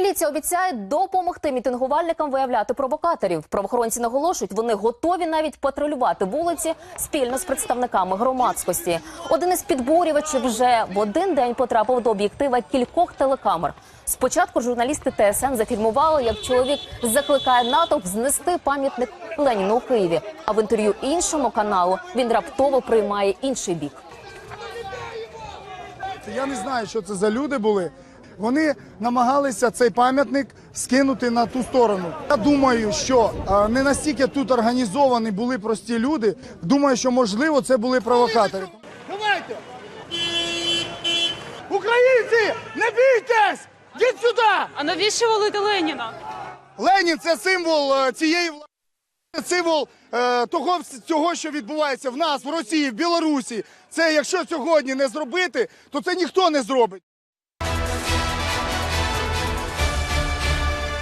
Міліція обіцяє допомогти мітингувальникам виявляти провокаторів. Правоохоронці наголошують, вони готові навіть патрулювати вулиці спільно з представниками громадськості. Один із підбурювачів вже в один день потрапив до об'єктива кількох телекамер. Спочатку журналісти ТСН зафільмували, як чоловік закликає натовп знести пам'ятник Леніну у Києві. А в інтерв'ю іншому каналу він раптово приймає інший бік. Я не знаю, що це за люди були. Вони намагалися цей пам'ятник скинути на ту сторону. Я думаю, що е, не настільки тут організовані були прості люди. Думаю, що можливо це були провокатори. Давайте! Українці! Не бійтесь! Йдіть сюди! А навіщо валити Леніна? Ленін це символ е, цієї влади. Це Символ е, того, цього, що відбувається в нас, в Росії, в Білорусі. Це якщо сьогодні не зробити, то це ніхто не зробить.